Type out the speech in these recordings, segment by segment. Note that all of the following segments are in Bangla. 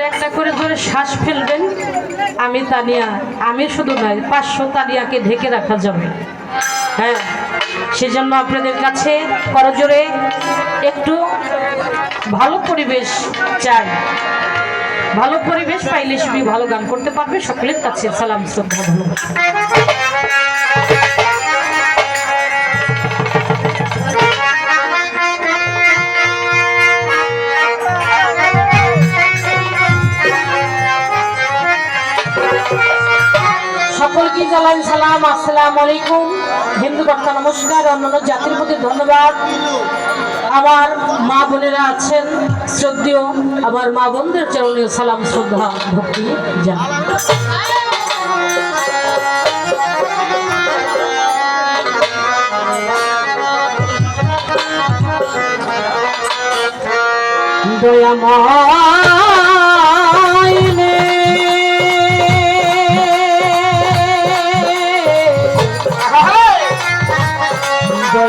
একটা করে ধরে শ্বাস ফেলবেন। আমি তানিয়া, আমি শুধু নয়, পাঁচশো তানিয়াকে ঢেকে রাখা যাবে। হ্যাঁ সেজন্য আপনাদের কাছে করজোরে একটু ভালো পরিবেশ চাই। ভালো পরিবেশ পাইলে সবই ভালো গান করতে পারবে। সকলের কাছে সালাম, শ্রদ্ধা, ভালোবাসা। সকলকে জানাই সালাম, আসসালামু আলাইকুম। হিন্দু বার্তা নমস্কার, অন্যান্য জাতির প্রতি ধন্যবাদ। আমার মা বোনেরা আছেন, শ্রদ্ধেয়, আমার মা বোনদের সালাম, শ্রদ্ধা, ভক্তি নে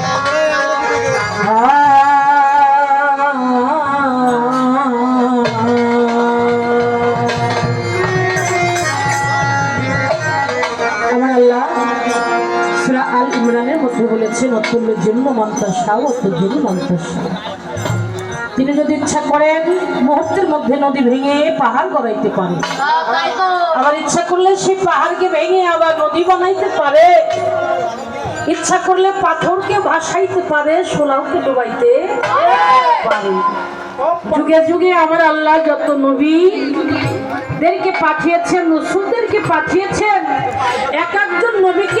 ইমরানের মধ্যে বলেছেন অত্যন্ত জন্য মন্তাসা অত্যন্ত মন্তাসা তিনি যদি ইচ্ছা করেন, মুহূর্তের মধ্যে নদী ভেঙে পাহাড় গড়াইতে পারে। আবার ইচ্ছা করলে সেই পাহাড়কে ভেঙে আবার নদী বানাইতে পারে। ইচ্ছা করলে পাথরকে ভাসাইতে পারে সোলাওকে ডুবাইতে পারে। যুগে যুগে আমার আল্লাহ যত নবী দেরকে পাঠিয়েছেন, রসুলদেরকে পাঠিয়েছেন, এক একজন নবীকে